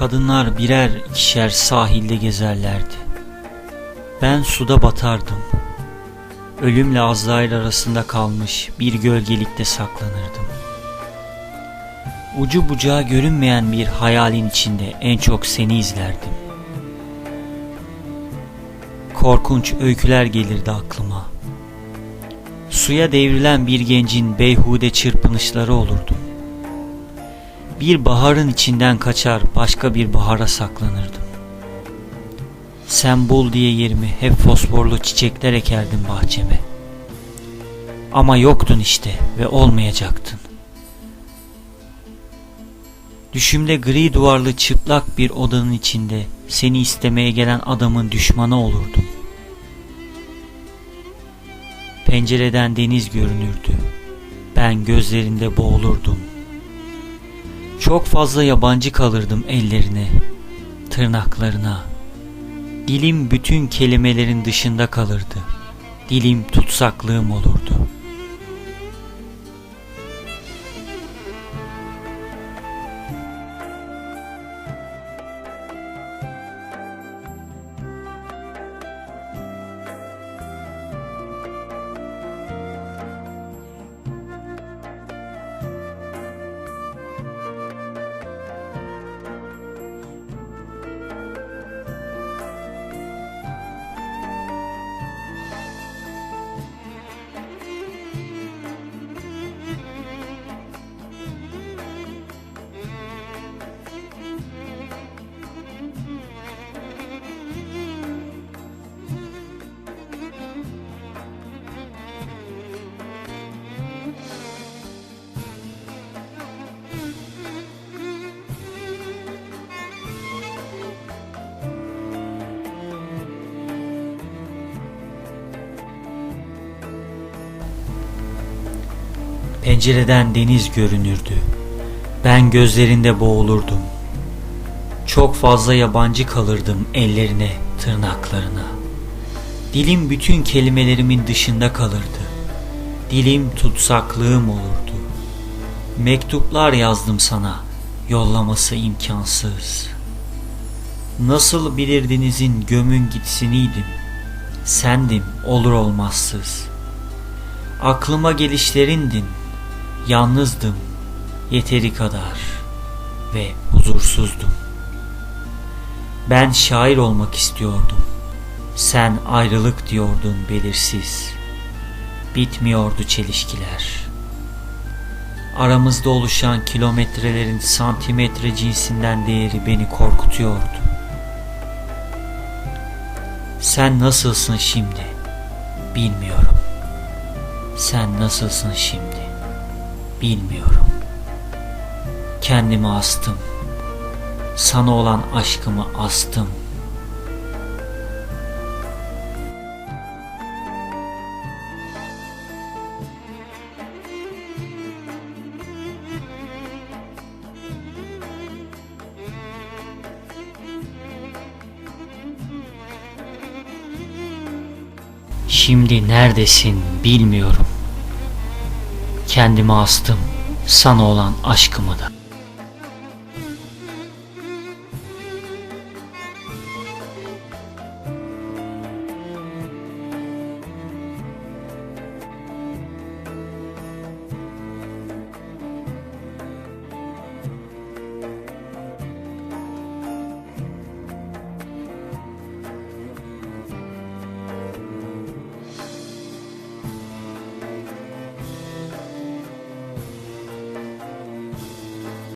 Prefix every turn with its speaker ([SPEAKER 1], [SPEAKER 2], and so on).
[SPEAKER 1] Kadınlar birer ikişer sahilde gezerlerdi. Ben suda batardım. Ölümle Azrail arasında kalmış bir gölgelikte saklanırdım. Ucu bucağı görünmeyen bir hayalin içinde en çok seni izlerdim. Korkunç öyküler gelirdi aklıma. Suya devrilen bir gencin beyhude çırpınışları olurdu. Bir baharın içinden kaçar başka bir bahara saklanırdım. Sen bul diye yerimi hep fosforlu çiçekler ekerdim bahçeme. Ama yoktun işte ve olmayacaktın. Düşümde gri duvarlı çıplak bir odanın içinde seni istemeye gelen adamın düşmanı olurdum. Pencereden deniz görünürdü. Ben gözlerinde boğulurdum. Çok fazla yabancı kalırdım ellerine, tırnaklarına. Dilim bütün kelimelerin dışında kalırdı. Dilim tutsaklığım olurdu. Pencereden deniz görünürdü. Ben gözlerinde boğulurdum. Çok fazla yabancı kalırdım ellerine, tırnaklarına. Dilim bütün kelimelerimin dışında kalırdı. Dilim tutsaklığım olurdu. Mektuplar yazdım sana, yollaması imkansız. Nasıl bilirdinizin gömün gitsiniydim. Sendim olur olmazsız. Aklıma gelişlerindin, Yalnızdım yeteri kadar ve huzursuzdum. Ben şair olmak istiyordum. Sen ayrılık diyordun belirsiz. Bitmiyordu çelişkiler. Aramızda oluşan kilometrelerin santimetre cinsinden değeri beni korkutuyordu. Sen nasılsın şimdi? Bilmiyorum. Sen nasılsın şimdi? Bilmiyorum. Kendimi astım. Sana olan aşkımı astım. Şimdi neredesin bilmiyorum. Kendimi astım sana olan aşkımı da.